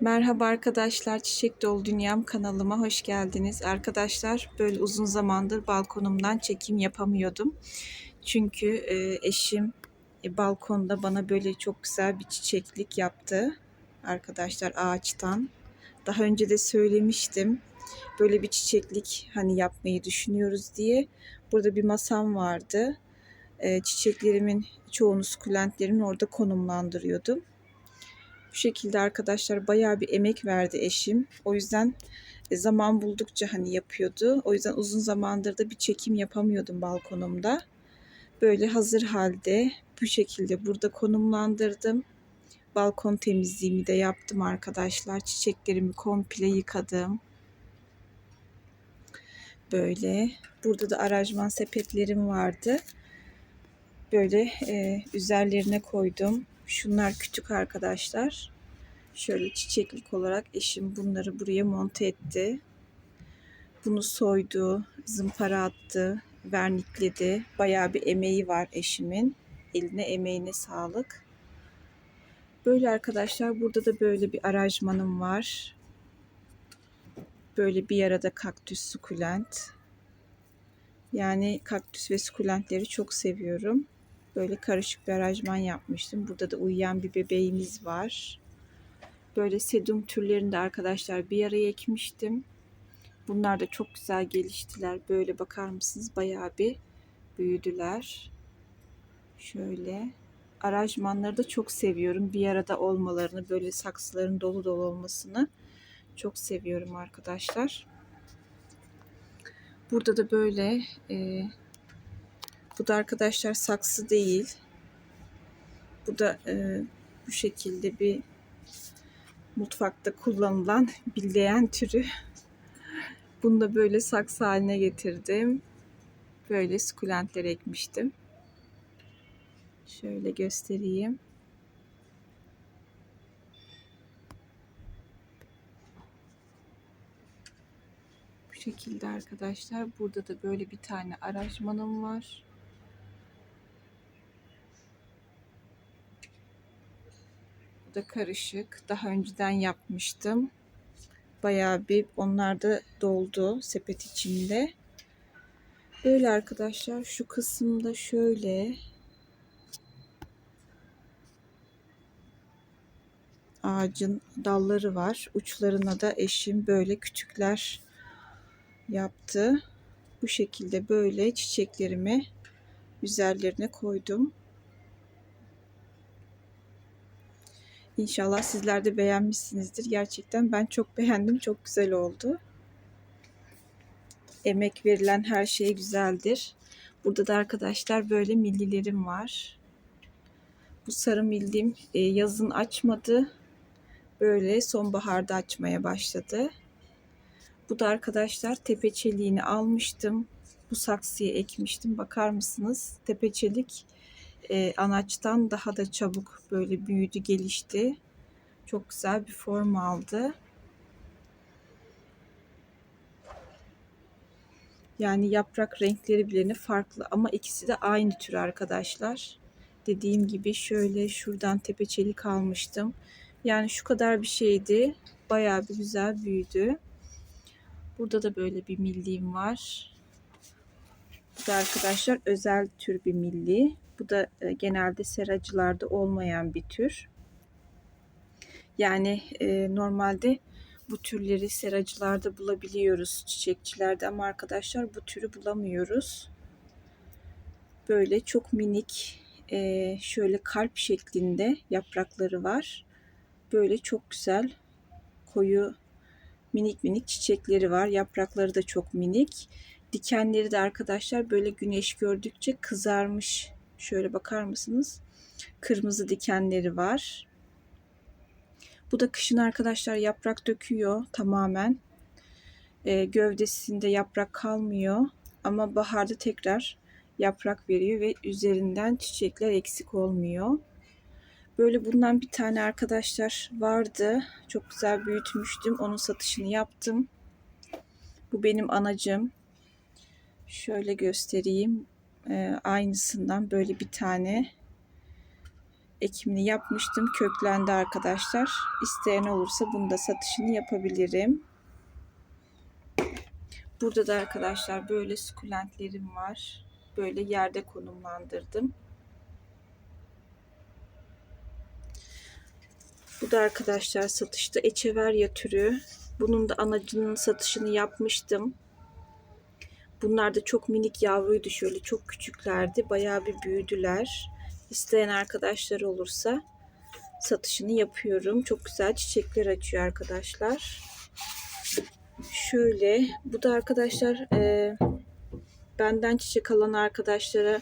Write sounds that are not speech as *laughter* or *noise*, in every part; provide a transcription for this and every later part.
Merhaba arkadaşlar, Çiçek Dolu Dünyam kanalıma hoş geldiniz. Arkadaşlar böyle uzun zamandır balkonumdan çekim yapamıyordum. Çünkü e, eşim e, balkonda bana böyle çok güzel bir çiçeklik yaptı. Arkadaşlar ağaçtan. Daha önce de söylemiştim. Böyle bir çiçeklik hani yapmayı düşünüyoruz diye. Burada bir masam vardı. E, çiçeklerimin çoğunu sukulentlerimin orada konumlandırıyordum. Bu şekilde arkadaşlar bayağı bir emek verdi eşim. O yüzden e, zaman buldukça hani yapıyordu. O yüzden uzun zamandır da bir çekim yapamıyordum balkonumda. Böyle hazır halde bu şekilde burada konumlandırdım. Balkon temizliğimi de yaptım arkadaşlar. Çiçeklerimi komple yıkadım. Böyle. Burada da aranjman sepetlerim vardı. Böyle e, üzerlerine koydum. Şunlar küçük arkadaşlar. Şöyle çiçeklik olarak eşim bunları buraya monte etti. Bunu soydu, zımpara attı, vernikledi. Bayağı bir emeği var eşimin. Eline emeğine sağlık. Böyle arkadaşlar burada da böyle bir aranjmanım var. Böyle bir arada kaktüs sukulent. Yani kaktüs ve sukulentleri çok seviyorum. Böyle karışık bir aranjman yapmıştım. Burada da uyuyan bir bebeğimiz var. Böyle sedum türlerinde arkadaşlar bir araya ekmiştim. Bunlar da çok güzel geliştiler. Böyle bakar mısınız? Bayağı bir büyüdüler. Şöyle. Aranjmanları da çok seviyorum. Bir arada olmalarını, böyle saksıların dolu dolu olmasını çok seviyorum arkadaşlar. Burada da böyle e, bu da arkadaşlar saksı değil. Bu da e, bu şekilde bir mutfakta kullanılan *laughs* billeyen türü. Bunu da böyle saksı haline getirdim. Böyle sukulentler ekmiştim. Şöyle göstereyim. Bu şekilde arkadaşlar. Burada da böyle bir tane aranjmanım var. Da karışık. Daha önceden yapmıştım. Bayağı bir onlar da doldu sepet içinde. Böyle arkadaşlar şu kısımda şöyle ağacın dalları var. Uçlarına da eşim böyle küçükler yaptı. Bu şekilde böyle çiçeklerimi üzerlerine koydum. İnşallah sizler de beğenmişsinizdir. Gerçekten ben çok beğendim. Çok güzel oldu. Emek verilen her şey güzeldir. Burada da arkadaşlar böyle millilerim var. Bu sarı mildim e, yazın açmadı. Böyle sonbaharda açmaya başladı. Bu da arkadaşlar tepeçeliğini almıştım. Bu saksıya ekmiştim. Bakar mısınız? Tepeçelik e, anaçtan daha da çabuk böyle büyüdü, gelişti. Çok güzel bir form aldı. Yani yaprak renkleri bile farklı ama ikisi de aynı tür arkadaşlar. Dediğim gibi şöyle şuradan tepeçelik almıştım. Yani şu kadar bir şeydi. Bayağı bir güzel büyüdü. Burada da böyle bir milliğim var. Bu da arkadaşlar özel tür bir milli. Bu da e, genelde seracılarda olmayan bir tür. Yani e, normalde bu türleri seracılarda bulabiliyoruz çiçekçilerde ama arkadaşlar bu türü bulamıyoruz. Böyle çok minik e, şöyle kalp şeklinde yaprakları var. Böyle çok güzel koyu minik minik çiçekleri var. Yaprakları da çok minik. Dikenleri de arkadaşlar böyle güneş gördükçe kızarmış Şöyle bakar mısınız? Kırmızı dikenleri var. Bu da kışın arkadaşlar yaprak döküyor tamamen. E, gövdesinde yaprak kalmıyor. Ama baharda tekrar yaprak veriyor ve üzerinden çiçekler eksik olmuyor. Böyle bundan bir tane arkadaşlar vardı. Çok güzel büyütmüştüm. Onun satışını yaptım. Bu benim anacım. Şöyle göstereyim e, aynısından böyle bir tane ekimini yapmıştım. Köklendi arkadaşlar. İsteyen olursa bunu da satışını yapabilirim. Burada da arkadaşlar böyle sukulentlerim var. Böyle yerde konumlandırdım. Bu da arkadaşlar satışta Echeveria türü. Bunun da anacının satışını yapmıştım. Bunlar da çok minik yavruydu şöyle çok küçüklerdi. Bayağı bir büyüdüler. İsteyen arkadaşlar olursa satışını yapıyorum. Çok güzel çiçekler açıyor arkadaşlar. Şöyle bu da arkadaşlar e, benden çiçek alan arkadaşlara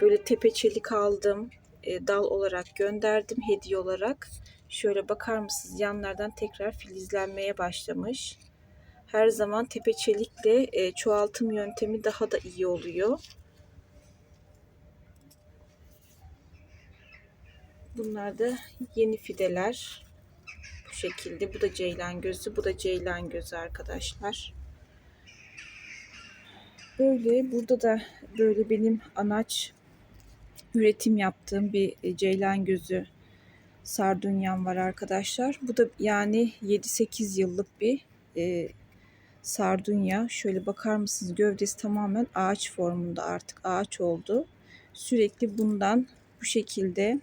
böyle tepe çelik aldım. E, dal olarak gönderdim hediye olarak. Şöyle bakar mısınız yanlardan tekrar filizlenmeye başlamış. Her zaman tepe çelikle e, çoğaltım yöntemi daha da iyi oluyor. Bunlar da yeni fideler. Bu şekilde. Bu da ceylan gözü. Bu da ceylan gözü arkadaşlar. Böyle burada da böyle benim anaç üretim yaptığım bir e, ceylan gözü sardunyam var arkadaşlar. Bu da yani 7-8 yıllık bir e, sardunya. Şöyle bakar mısınız gövdesi tamamen ağaç formunda artık ağaç oldu. Sürekli bundan bu şekilde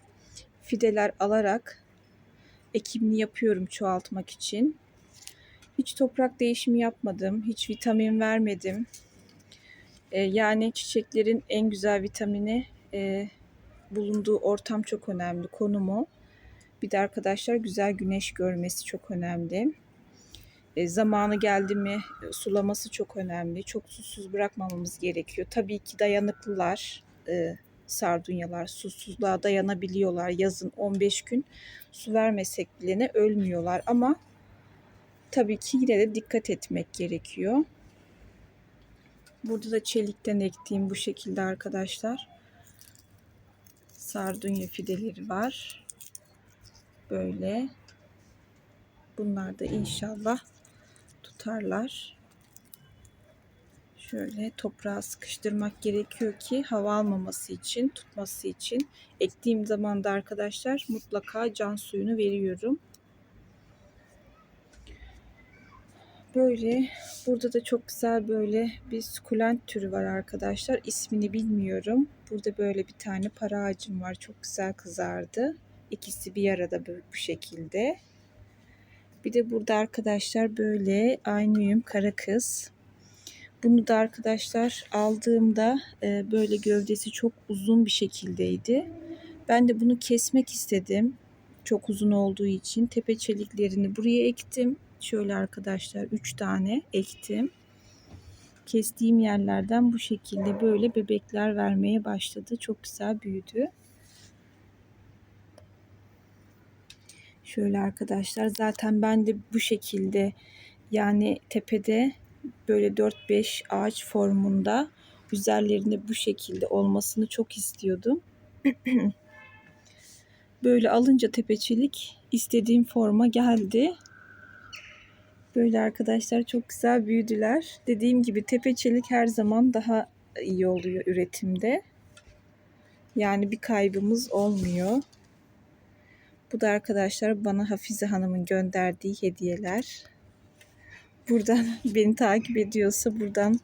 fideler alarak ekimini yapıyorum çoğaltmak için. Hiç toprak değişimi yapmadım. Hiç vitamin vermedim. Ee, yani çiçeklerin en güzel vitamini e, bulunduğu ortam çok önemli. Konumu. Bir de arkadaşlar güzel güneş görmesi çok önemli. E, zamanı geldi mi e, sulaması çok önemli. Çok susuz bırakmamamız gerekiyor. Tabii ki dayanıklılar. E, sardunyalar susuzluğa dayanabiliyorlar. Yazın 15 gün su vermesek bile ne ölmüyorlar ama tabii ki yine de dikkat etmek gerekiyor. Burada da çelikten ektiğim bu şekilde arkadaşlar. Sardunya fideleri var. Böyle. Bunlar da inşallah tutarlar. Şöyle toprağa sıkıştırmak gerekiyor ki hava almaması için, tutması için. Ektiğim zaman da arkadaşlar mutlaka can suyunu veriyorum. Böyle burada da çok güzel böyle bir sukulent türü var arkadaşlar. İsmini bilmiyorum. Burada böyle bir tane para ağacım var. Çok güzel kızardı. İkisi bir arada bu şekilde. Bir de burada arkadaşlar böyle aynıyum kara kız. Bunu da arkadaşlar aldığımda e, böyle gövdesi çok uzun bir şekildeydi. Ben de bunu kesmek istedim. Çok uzun olduğu için tepe çeliklerini buraya ektim. Şöyle arkadaşlar 3 tane ektim. Kestiğim yerlerden bu şekilde böyle bebekler vermeye başladı. Çok güzel büyüdü. Şöyle arkadaşlar zaten ben de bu şekilde yani tepede böyle 4-5 ağaç formunda üzerlerinde bu şekilde olmasını çok istiyordum. *clears throat* böyle alınca tepeçilik istediğim forma geldi. Böyle arkadaşlar çok güzel büyüdüler. Dediğim gibi tepeçelik her zaman daha iyi oluyor üretimde. Yani bir kaybımız olmuyor. Bu da arkadaşlar bana Hafize Hanım'ın gönderdiği hediyeler. Buradan *laughs* beni takip ediyorsa buradan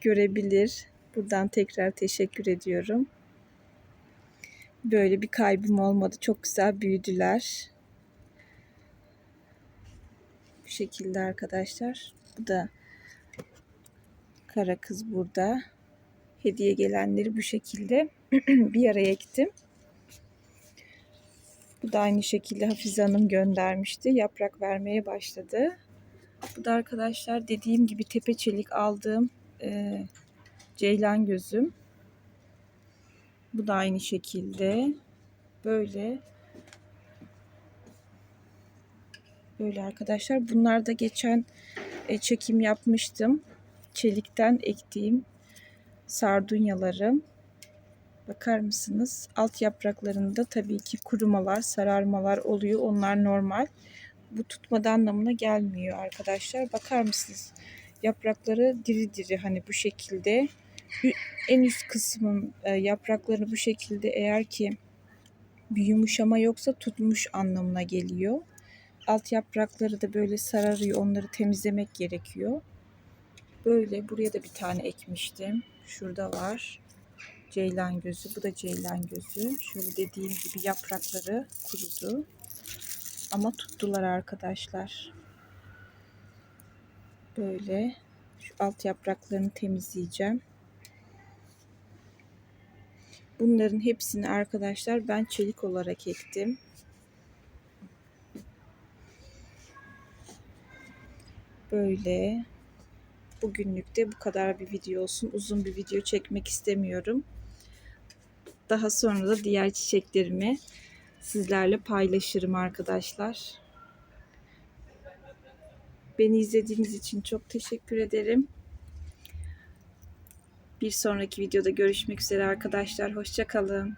görebilir. Buradan tekrar teşekkür ediyorum. Böyle bir kaybım olmadı. Çok güzel büyüdüler. Bu şekilde arkadaşlar. Bu da kara kız burada. Hediye gelenleri bu şekilde *clears throat* bir araya ektim. Bu da aynı şekilde Hafize Hanım göndermişti. Yaprak vermeye başladı. Bu da arkadaşlar dediğim gibi tepe çelik aldığım e, ceylan gözüm. Bu da aynı şekilde. Böyle. Böyle arkadaşlar. Bunlar da geçen e, çekim yapmıştım. Çelikten ektiğim sardunyalarım. Bakar mısınız? Alt yapraklarında tabii ki kurumalar, sararmalar oluyor. Onlar normal. Bu tutmadan anlamına gelmiyor arkadaşlar. Bakar mısınız? Yaprakları diri diri hani bu şekilde. En üst kısmın e, yapraklarını bu şekilde eğer ki bir yumuşama yoksa tutmuş anlamına geliyor. Alt yaprakları da böyle sararıyor. Onları temizlemek gerekiyor. Böyle buraya da bir tane ekmiştim. Şurada var. Ceylan gözü. Bu da ceylan gözü. Şöyle dediğim gibi yaprakları kurudu. Ama tuttular arkadaşlar. Böyle şu alt yapraklarını temizleyeceğim. Bunların hepsini arkadaşlar ben çelik olarak ektim. Böyle. Bugünlük de bu kadar bir video olsun. Uzun bir video çekmek istemiyorum. Daha sonra da diğer çiçeklerimi sizlerle paylaşırım arkadaşlar. Beni izlediğiniz için çok teşekkür ederim. Bir sonraki videoda görüşmek üzere arkadaşlar. Hoşçakalın.